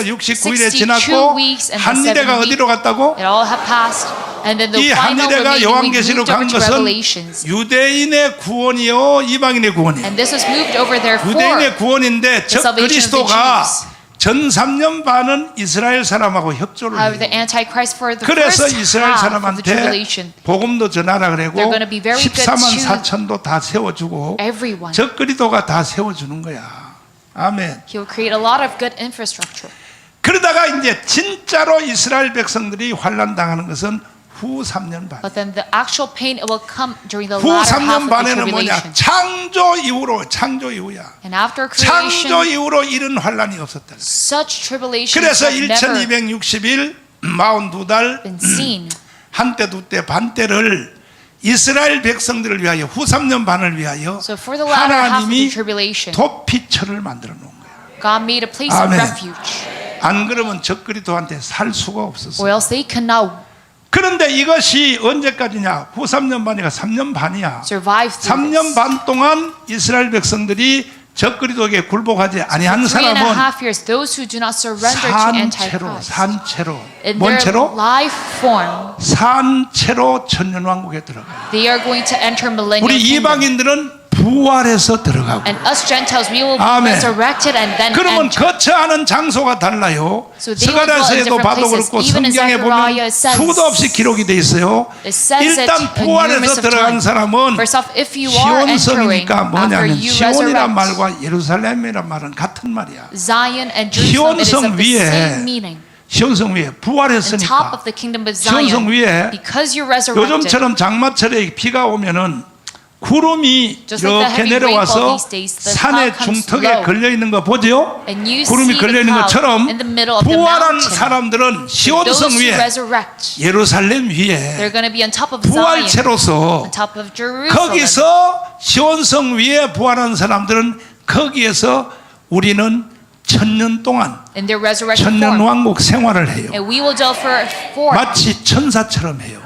그래서 69일에 62 지났고 weeks and the 한니대가 7 어디로 갔다고? It all have passed. And then the 이 week 요한계시로 간 것은 Revelations. 유대인의 구원이요 이방인의 구원이에요. And this was moved over there for 유대인의 구원인데 the 그리스도가. 전 3년 반은 이스라엘 사람하고 협조를 해요. the Antichrist for the 그래서 이스라엘 half of the 사람한테 tribulation, 복음도 전하라 그러고 They're gonna be very good 14만 to 4천도 다 세워주고 everyone. 적그리도가 다 세워주는 거야. 아멘. He will create a lot of good infrastructure. 그러다가 이제 진짜로 이스라엘 백성들이 환란 당하는 것은 후 3년 반. But then the actual pain will come during the 후 latter half 3년 of the 반에는 뭐냐? tribulation. 창조 이후로 창조 이후야. And after 창조 creation, 이후로 이런 환란이 없었다. such tribulations 그래서 have never 1260일 42달 been seen. 한때 두때 반때를 이스라엘 백성들을 위하여 후 3년 반을 위하여 So for the latter half of the 하나님이 tribulation, 도피처를 만들어 놓은 거예요. God made a place of 아멘. refuge, 안 그러면 적그리도한테 살 수가 없었어요. or else they could not 그런데 이것이 언제까지냐? 후 3년 반이가 3년 반이야. survive through 3년 this. 반 동안 이스라엘 백성들이 적그리도에게 굴복하지 아니한 Three and a 사람은 half years, those who do not surrender to 산채로 Antichrist, 산채로 in 뭔 their 채로? life form, 산채로 천년왕국에 들어가요. they are going to enter millennial 우리 kingdom. 이방인들은 부활해서 들어가고 And us Gentiles, we will be 아멘. resurrected and then 그러면 enter. 거처하는 장소가 달라요. So they will dwell in 스가랴서에도 different 봐도 places. 그렇고 Even in 성경에 보면 Zechariah says- 수도 없이 기록이 돼 있어요. It says 일단 it a 부활해서 of 들어간 times. 사람은 First off, if you are entering 시온성이니까 after 뭐냐면 you 시온이란 resurrect, 말과 예루살렘이란 말은 같은 말이야. Zion and Jerusalem, it is 시온성 of the 위에 same meaning. 시온성 위에 On top 부활했으니까 of the kingdom of 시온성 Zion, 위에 because you're resurrected, 요즘처럼 장마철에 비가 오면은 구름이 이렇게 내려와서 산의 중턱에. 걸려 있는 거 보죠? 구름이 걸려 있는 것처럼 부활한. 사람들은 시온성 위에 예루살렘 위에 부활체로서. 거기서 시온성 위에 부활한 사람들은 거기에서 우리는 천년 동안 천년. 왕국 생활을 해요. 마치 천사처럼 해요.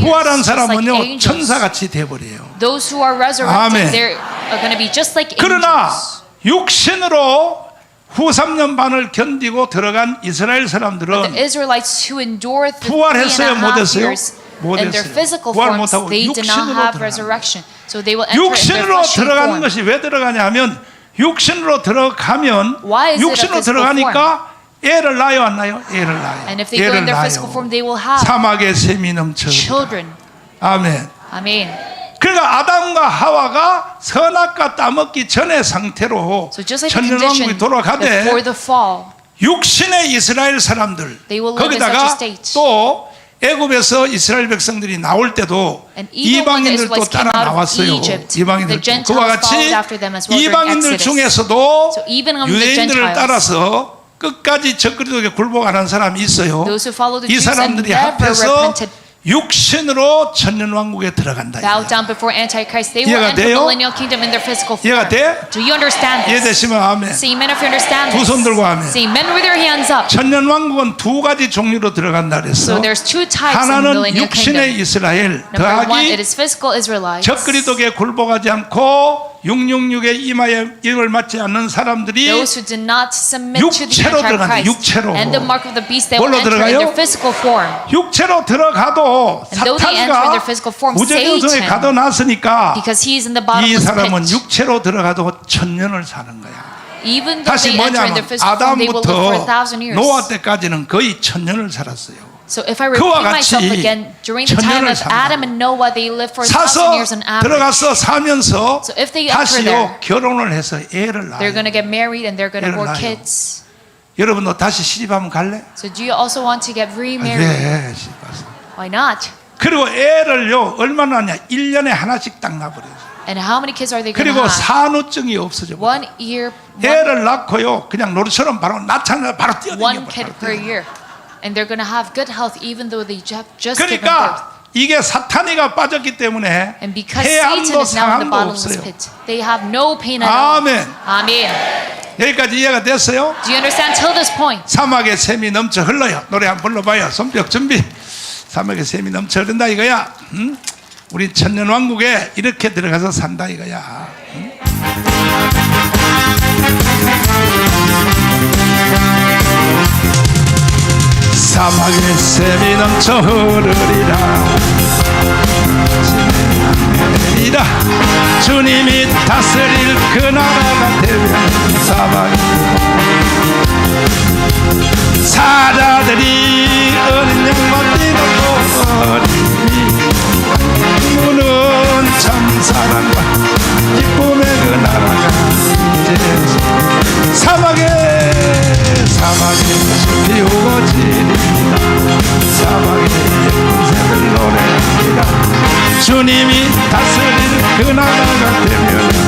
부활한 사람은요. 천사같이 돼버려요. Those who are resurrected, 아멘. they're going to be just like 그러나 angels. 육신으로 후 3년 반을 견디고 들어간 이스라엘 The 사람들은 Israelites who endured the three 부활했어요? and a half 못했어요? years in their 못했어요. physical 부활 forms, 못하고 they did not 육신으로 have 들어가는 resurrection. So they will enter in their 육신으로 fleshly 들어가는 form. 것이 왜 들어가냐 하면 육신으로 들어가면 Why is it a 육신으로 physical 들어가니까 애를 낳아요 안 낳아요? 애를 낳아요. And if they go 애를 in their physical form, 낳아요. they will have 사막에 샘이 넘쳐. children. 아멘. Amen. 그러니까 아담과 하와가 선악과 따먹기 전의 상태로 천년왕국이 돌아가되 육신의 이스라엘 사람들 거기다가. 또 애굽에서 이스라엘 백성들이 나올 때도 이방인들도 따라 나왔어요. Egypt, 이방인들 그와 같이 이방인들. 중에서도 유대인들을 따라서 끝까지 적그리스도에 굴복하는 사람이 있어요. Those who follow the 이 사람들이 합해서. 육신으로 천년 왕국에 들어간다. bow down before Antichrist, they will enter 돼요? millennial kingdom in their physical form. 이해가 돼? Do you understand this? 이해되시면 아멘. Say amen if you understand 두 this. 손 들고 아멘. Say amen with your hands up. 천년 왕국은 두 가지 종류로 들어간다 그랬어. So there's two types 하나는 millennial 육신의 kingdom. 이스라엘 Number one, it 더하기. 적그리스도에 굴복하지 않고 666의 이마에 임을 맞지 않는 사람들이 육체로 들어간다, 육체로. 뭘로 들어가요? 육체로 들어가도 사탄과 Satan, 가둬놨으니까 이 사람은. 육체로 들어가도 천년을 사는 거야. 다시 뭐냐면 아담부터. 노아 때까지는 거의 천년을 살았어요. So if I repeat myself again, during the time of. Adam and Noah, they lived for thousand years on average. 들어가서 사면서 So if they enter there, 결혼을 해서 애를 they're 낳아요. going to get married and they're going to 낳아요. kids. 여러분도 다시 시집하면 갈래? So do you also want to get remarried? 네, 시집가서. Why not? 그리고 애를요 얼마나 하냐? 1년에 하나씩 딱 낳아버려요. And how many kids are they going to 그리고 have? 산후증이 없어져. One year, 애를 낳고요 그냥 노릇처럼 바로 낳자마자 바로 뛰어다녀 one kid per year. And they're going to have good health even though they have just given birth. 그러니까 이게 사탄이가 빠졌기 때문에 And because Satan 해함도 is now in the 상함도 bottomless 없어요. pit, they have no pain at all. 아멘. Amen. 여기까지 이해가 됐어요? Do you understand till this point? 사막에 샘이 넘쳐 흘러요. 노래 한번 불러봐요. 손뼉 준비. 사막에 샘이 넘쳐 흐른다 이거야. 응? 우리 천년 왕국에 이렇게 들어가서 산다 이거야. 응? 사막에 샘이 넘쳐 흐르리라. 이라 주님이 다스릴 그 나라가 되면 사막에 사자들이 어린 양만 뛰고 어린이 무는 참 사랑과 기쁨의 그 나라가 이제 사막에 사막에 우거지리라 사막에 예쁜 새들 노래합니다. 주님이 다스릴 그 나라가 되면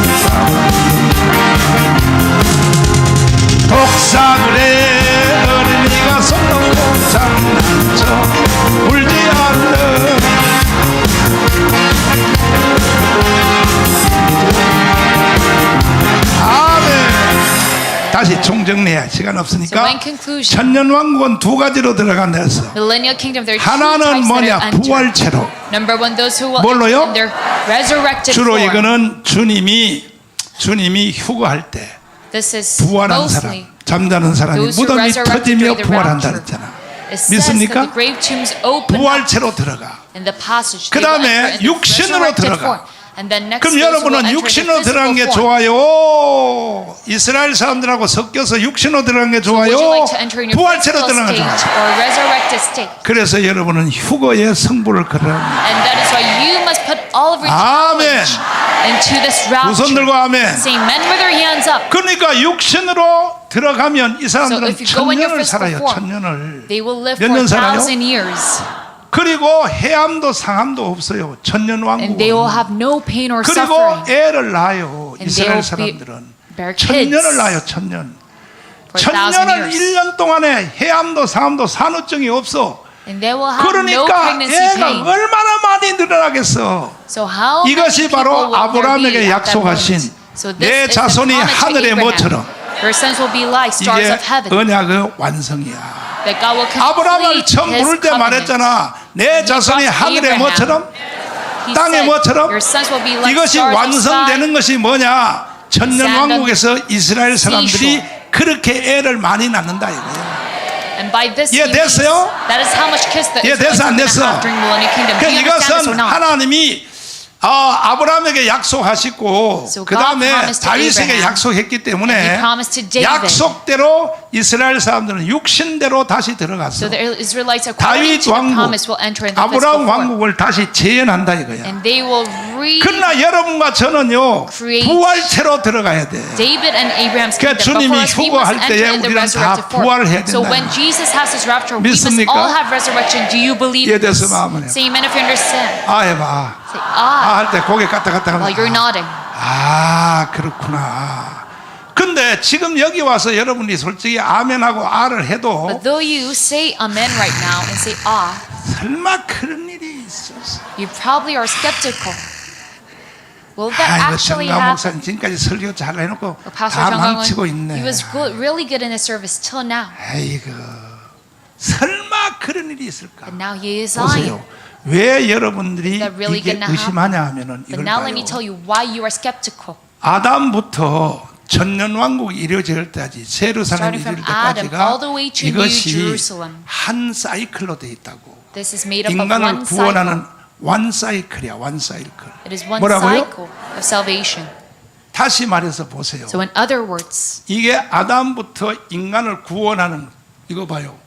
시간 없으니까 conclusion, 천년 왕국은 두 가지로 들어간다 했어 하나는 뭐냐. 부활체로 뭘로요? 주로. 이거는 주님이 주님이 휴거할 때 부활한 사람 잠자는 사람이 무덤이 터지며 부활한다. 했잖아 믿습니까? 부활체로 들어가. 그 다음에 육신으로 들어가. Form. And then next 그럼 여러분은 육신으로 들어간 게. 좋아요 이스라엘 사람들하고 섞여서 육신으로 들어간 게 좋아요 부활체로 들어간 게 좋아요 or resurrected state? 그래서 여러분은 휴거의 성부를 걸어라 아멘. 두손 들고. 아멘. 그러니까 육신으로 들어가면 이 사람들은 천년을 살아요 천년을 They will live 몇 for 년 살아요? 그리고 해암도 상암도 없어요 천년 And they will 왕국 have no pain or 그리고. 애를 낳아요 And they 이스라엘 사람들은 천년을 낳아요 천년 천년을 years. 1년 동안에 해암도 상암도 산후증이 없어 no 그러니까 pregnancy 애가 pain. 얼마나 많이 늘어나겠어 So 이것이 바로 아브라함에게 약속하신? So this 내 is the 자손이 하늘의. 뭐처럼 Your sons will be like stars of heaven. 언약의 완성이야 That God will 아브라함을 처음 부를 때. 말했잖아 내 자손이 하늘의. 뭐처럼 땅의 뭐처럼 Your sons will be like 이것이 stars of sky. 완성되는 것이 뭐냐 천년 왕국에서 이스라엘 사람들이. 그렇게 애를 많이 낳는다 이거예요 And by this 이해 he means 됐어요? that is how much kiss the 이해 Israelites 됐어, 안 됐어? 그 이것은? 하나님이 아, 아브라함에게 약속하시고 So 그 God 다음에 promised to 다윗에게 Abraham. 약속했기 때문에 David. 약속대로 이스라엘 사람들은 육신대로 다시 So 들어갔어 according 다윗 왕국 아브라함. 왕국을 다시 재현한다 이거야 그러나 여러분과 저는요 부활체로 들어가야 돼 그러니까 주님이 휴거할 때에 우리는 다 resurrected 부활을 해야 form. So 된다. must 믿습니까? this? 이해돼서 마음을 해. Understand. 아아 ah 할때 고개 까딱 까딱 while you're nodding. 아 그렇구나 근데 지금 여기 와서 여러분이 솔직히 아멘하고 아를 해도 But though you say amen right now and say ah, 설마 그런 일이 있었어 you probably are skeptical. Will that 아이고 actually 정강 happen? 목사님 지금까지 설교 잘 해놓고 Well, Pastor 다 Jung 망치고 he 있네 was good, really good in his service till now. 아이고 설마 그런 일이 있을까 But now he is lying. 보세요 왜 여러분들이 really 이게 의심하냐 하면은 이걸 봐요. 아담부터 천년 왕국이 이루어질 때까지 이룰 Adam 때까지가 이것이. 한 사이클로 돼 있다고 인간을 구원하는. 원 사이클이야 원 사이클 뭐라고요? 다시 말해서 보세요 So in other words, 이게 아담부터 인간을 구원하는 이거 봐요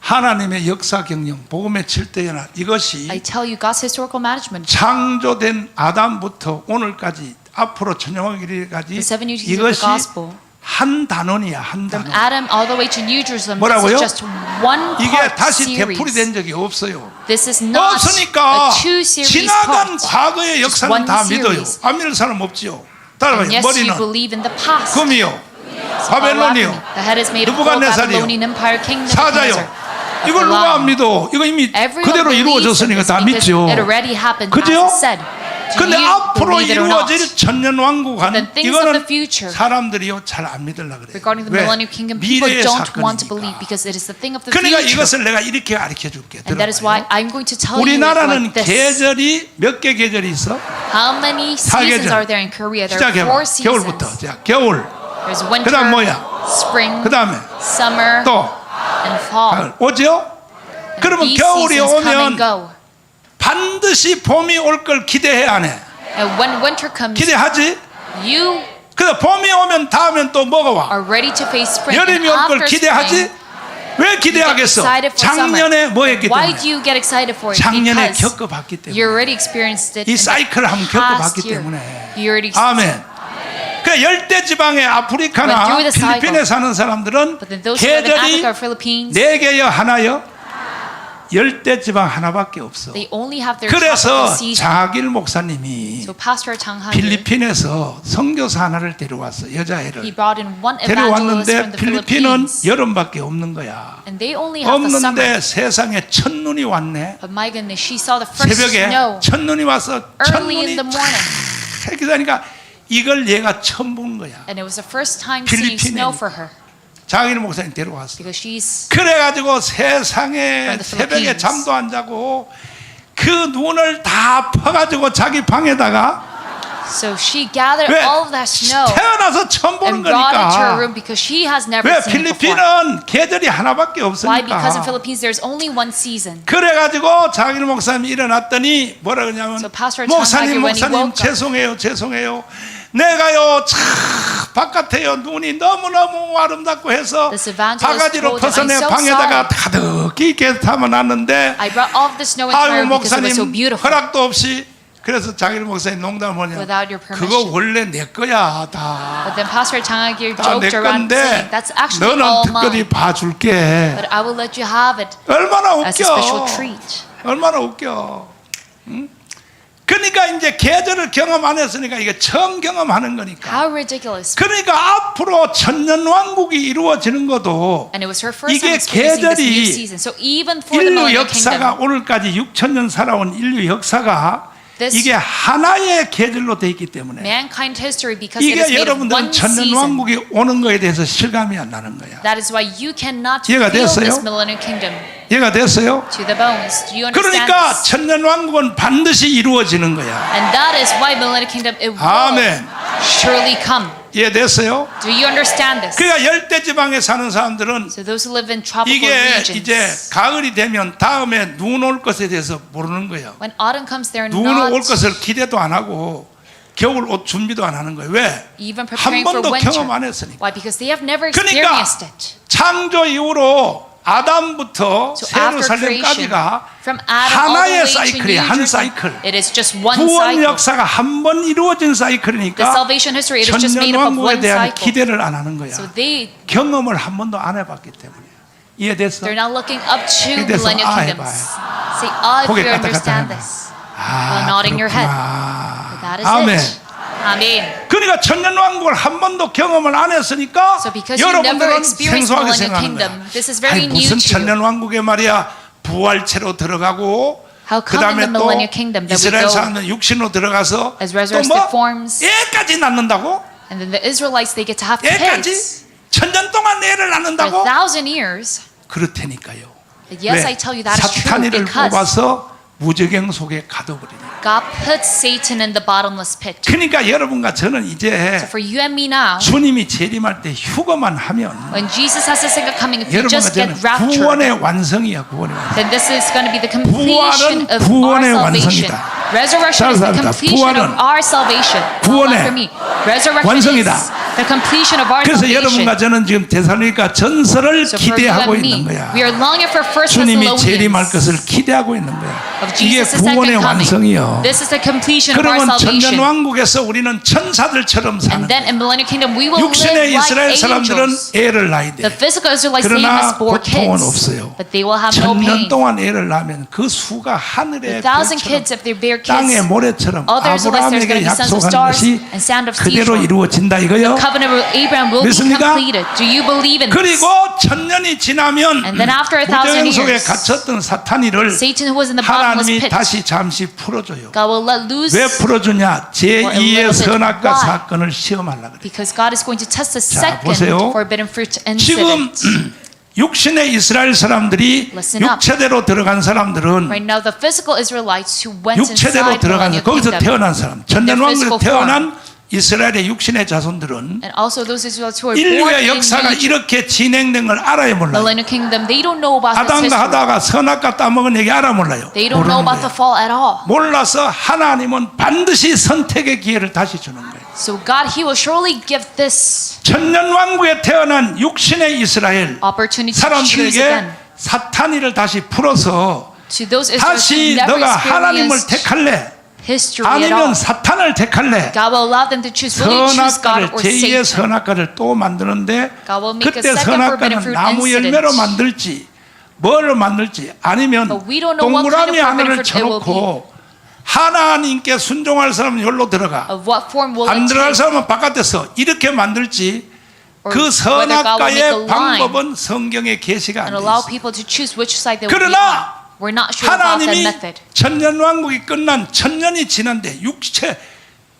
하나님의 역사 경영 복음의 7대 연합 이것이 I tell you, God's historical management. 창조된 아담부터 오늘까지 앞으로 천년왕국까지 The seven years of the 이것이 gospel. 한 단원이야 한 단원 Adam all the way to New Jerusalem, 뭐라고요? this is just one 이게 part 다시 되풀이 된. 적이 없어요 This is not 없으니까 a two series 지나간 part. 과거의 역사는 one 다 믿어요 series. 안 믿는 사람 없지요 And 따라봐요 yes, you 머리는 believe in the past. 금이요 바벨론이요 The head is made of gold, 느부갓네살이요 Babylonian Empire, King 사자요 Nebuchadnezzar. 이걸 누가. 안 믿어 이거 이미 그대로 이루어졌으니까 다 믿죠 그죠? 근데 앞으로? 이루어질 천년 왕국은 things of 이거는. 사람들이요 잘 안 믿으려 왜? people 미래의 사건이니까 그러니까. 이것을 내가 이렇게 가르쳐 줄게 우리나라는. 계절이 몇 개 계절이 있어? 사계절. 시작해봐 seasons. 겨울부터 자 겨울 그다음 뭐야? spring, 그 다음에 summer, 또 and fall. 가을 오죠? 그러면 These 겨울이 seasons come 오면 go. 반드시 봄이 올 걸 기대해야 안 해. And when winter comes, 기대하지? you 그래 봄이 오면 다음엔 또 뭐가 와? are ready to face spring. 여름이 and 올걸 after 기대하지? 왜 기대하겠어? excited for 작년에. 뭐 했기 Why 때문에? do you get excited for it? 작년에 Because 겪어봤기 때문에. you already experienced it 이 in the 사이클을 한번 past 겪어봤기 year. 때문에. You already 아멘. 그 열대 지방의 아프리카나. 필리핀에 사는 사람들은 계절이 네 개요 하나요? 열대 지방 하나밖에 없어. 그래서. 장학일 목사님이 필리핀에서 선교사 하나를 데려왔어 여자애를 데려왔는데 필리핀은. 여름밖에 없는 거야. 없는데 세상에 첫 눈이 왔네. Saw the first 새벽에 snow 첫눈이 와서 첫 눈이 the morning. 기다니까 이걸 얘가 처음 보는 거야. And it was the first time seeing snow for her. 장학일 목사님 데려왔어. 그래가지고 세상에 새벽에. 잠도 안 자고 그 눈을 다 퍼가지고 자기 방에다가 so she gathered 왜 all of that snow 태어나서 처음 보는 and brought it to her 거니까 room because she has never 왜 seen it before. 필리핀은 계절이 하나밖에 Why? Because in 없으니까 Philippines there's only one season. 그래가지고 장일 목사님이 일어났더니 뭐라 그러냐면 So 목사님 목사님. 죄송해요 죄송해요 내가요 참 바깥에요 눈이 너무너무 아름답고 해서 바가지로 퍼서 내 "I'm so 방에다가. 가득히 이렇게 담아놨는데 아유 so 목사님 beautiful. 허락도 없이 그래서 장일 목사님 농담을 뭐냐 그거. 원래 내 거야 다 But then Pastor Chang Ha 다내 joked around saying, 건데 너는 특별히. 봐줄게 But I will let you have it 얼마나 웃겨. 얼마나 웃겨 응? 그러니까 이제 계절을 경험 안 했으니까 이게 처음 경험하는 거니까 How ridiculous. 그러니까 앞으로 천년 왕국이 이루어지는 것도 이게 계절이. So even for the 인류 역사가 오늘까지 6천 년 살아온 인류 역사가 This- 이게 하나의 계절로 돼 있기 때문에 mankind history, because it is 이게 여러분들은 season. 천년 왕국이 오는 거에 대해서 실감이 안 나는 거야. That is why you cannot feel 됐어요? this millennial kingdom 이해가 됐어요? 그러니까 this? 천년 왕국은 반드시 이루어지는 거야. And that is why millennial kingdom it will 아멘. surely come. 이해 됐어요? Do you understand this? 그러니까 열대 지방에 사는 사람들은 So those who live in tropical 이게 regions, 이제 가을이 되면 다음에 눈 올 것에 대해서 모르는 거예요. when autumn comes, they're 눈 not 올 것을 기대도 안 하고 겨울 옷 준비도 안 하는 거예요. 왜? 한 번도. 경험 안 했으니까. Why? Because they have never 그러니까 it. 창조 이후로 아담부터 all the 하나의. New 한 사이클. it is just one 구원 cycle. 역사가 한 번 이루어진 The 사이클이니까 salvation history it is just made up of 천년 왕국에 one 대한. 기대를 안 하는 거야. 경험을 한 번도 안 해봤기 때문에 이해됐어? they're not looking up to 이래서 millennial 아 kingdoms. Say ah if 고개 you 까딱까딱 understand 해봐. this. 아, While nodding your head. 그렇구나. That is 아멘. it. Amen. 그러니까 천년 왕국을 한 번도 경험을 안 했으니까 So because you never 여러분들은 experienced 생소하게 millennial 생각하는 kingdom, 거야. this is very 아니, new 무슨 to you. 천년 왕국에 말이야 부활체로 들어가고 How come 그 다음에 in the 또 millennial kingdom that we 이스라엘 go 사람들 육신으로 들어가서 as resurrected 또뭐 forms? 애까지 낳는다고? And then the Israelites they get to have 애까지 천년 동안 애를 for a 낳는다고? thousand years. 그렇다니까요. Yes, 왜? I tell you that is true 사탄이를 because 뽑아서 무저갱 속에 가둬버리니. God put Satan in the bottomless pit. 그러니까 여러분과 저는 So 이제 for you and me now, 주님이 재림할 때 휴거만 하면 when Jesus has the second coming, if you 여러분과 just get 저는 raptured, 구원의 완성이야 구원의 완성. then this is going to be the completion 부활은 of our 구원의 salvation. 완성이다. Resurrection is the 잘살았다. completion of 부활은 our salvation. on for me. Resurrection 완성이다. is the completion of our 그래서. 여러분과 저는 지금 데살로니가 전설을 기대하고 있는 거야. we are longing for First 주님이 재림할 것을 기대하고 있는 거야. of 이게 구원의. 완성이요. 그러면 salvation. 천년 왕국에서 우리는 천사들처럼 사는 거야. 육신의 이스라엘 like 사람들은. 애를 낳아야 돼. 그러나 고통은 없어요. 천년. 동안 애를 낳으면 그 수가 하늘의 별처럼 땅의 모래처럼 아브라함에게 약속한 것이 그대로. 이루어진다 이거요. Covenant with Abraham will be 믿습니까? completed. Do you believe in this? 그리고 천년이 지나면 And then after a thousand 무저행 속에 years, 갇혔던 사탄이를 Satan who was in the bottomless 하나님이 pit, 다시 잠시 풀어줘요. God will let loose 왜 풀어주냐? For a 제2의 little bit. 선악과 Why? 사건을 시험하려 그래. because God is going to test the 자, second 보세요. forbidden fruit 지금 incident. 육신의 이스라엘 사람들이 Listen up. 육체대로 들어간 사람들은 Right now, the physical Israelites who went 육체대로 inside 들어간 millennial 거기서 kingdom, 태어난 사람, their 천년 왕국에서 physical 태어난 이스라엘의 육신의 자손들은 인류의 역사가 이렇게 진행된 걸 알아야 몰라요. 아담과. 하다가 선악과 따먹은 얘기 알아 몰라요. 몰라서 하나님은 반드시 선택의 기회를 다시 주는 거예요. So God, He will surely give this 천년 왕국에 태어난 육신의 이스라엘 사람들에게. 사탄이를 다시 풀어서 다시 너가 하나님을 택할래? History at all, 아니면 사탄을 택할래? God will allow them to choose. Will you choose God 선악과를 or 제2의 Satan? 선악과를 또 만드는데 God will make a 그때 second forbidden 선악과는 fruit 나무 incident. 열매로 만들지 뭐를 만들지 아니면 But we don't know what kind of 동그라미 forbidden 하나를 fruit it will 쳐놓고 하나님께 순종할 사람은 여기로 들어가 Of what form will 안 it 들어갈 take? 사람은 바깥에서 이렇게 만들지 Or 그 whether God will make a 선악과의 line 방법은 성경에 계시가 안 and 돼 allow 있어. people to choose which side they will be on. 그러나 We're not sure about that 하나님이 method. 천년 왕국이 끝난 천년이 지난데 육체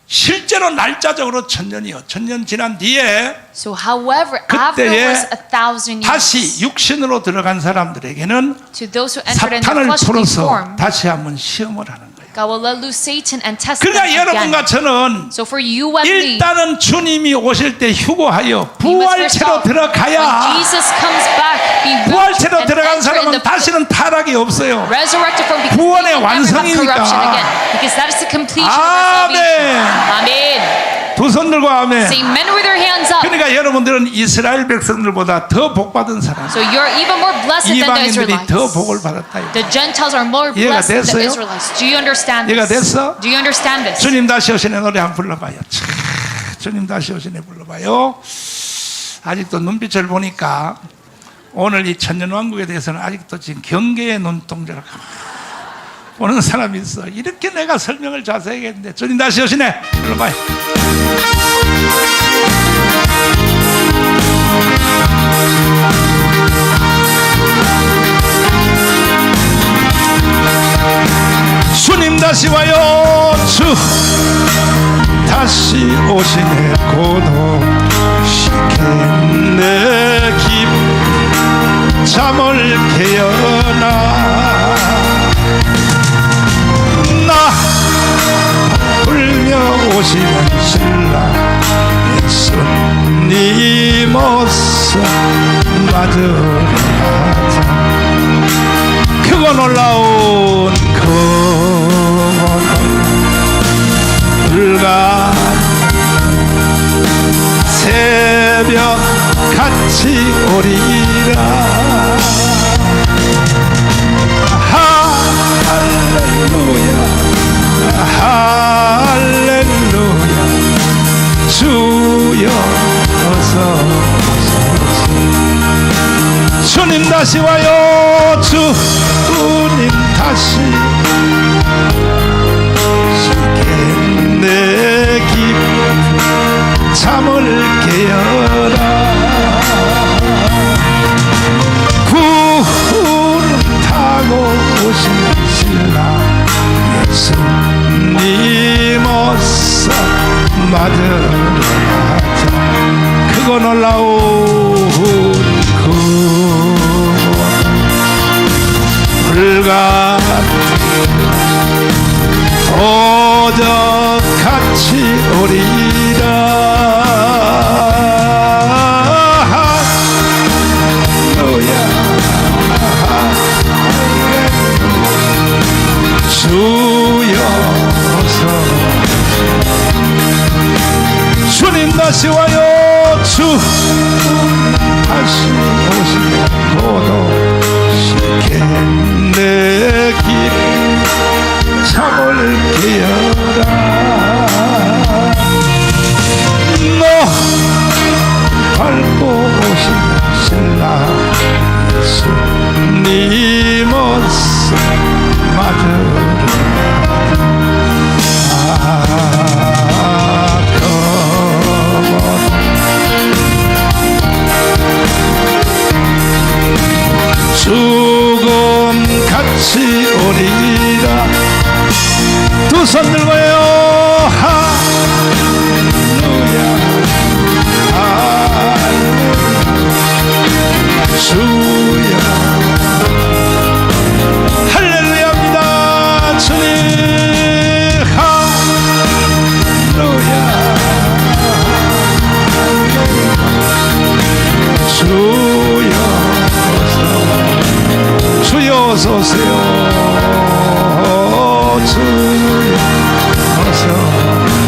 실제로 날짜적으로 천년이요. 천년 지난 뒤에 So, however, 그때에 afterwards a thousand 다시 years, 육신으로 들어간 사람들에게는 to those who entered in the 사탄을 fleshly 풀어서 form, 다시 한번 시험을 하는 God will let loose Satan and test them 그러니까 여러분과 again. 저는 So for you and me, 일단은 주님이 오실 때 휴고하여 we must first 부활체로 when 들어가야 Jesus comes back, be moved 부활체로 and 들어간 enter in 사람은 the 다시는 타락이 없어요. resurrected from because 구원의 they will never have 완성이니까. corruption again. Because that is the completion of our 아멘. Amen. 두 손 들고 아멘. Say men with their hands up. 그러니까 여러분들은 이스라엘 백성들보다 더 복받은 사람. So you're even more blessed than the 이방인들이 Israelites. 더 복을 받았다. The Gentiles are more blessed than the? Israelites. Do you understand this? 됐어? Do you understand this? 주님 다시 오시네 노래 한번 불러봐요. 차, 주님 다시 오시네 불러봐요. 아직도 눈빛을 보니까 오늘 이 천년왕국에 대해서는 아직도 지금 경계의 눈동자를 보는 사람이 있어. 이렇게 내가 설명을 자세히 했는데 주님 다시 오시네. 불러봐요. 주님 다시 와요. 주. 다시 오시네. 고독시겠네 깊 잠을 깨어 가자. 크고 놀라운 그 불과 새벽 같이 오리라 주님 다시 와요. 주님 다시. 내 깊은 잠을 깨어라 다시 와요. 주. 다시 오시면 고독시겠네 길 잠을 깨어라 너 밟고 오신 신랑 예수님 모습 맞으러 죽음 같이 오리라. 두 손 들고요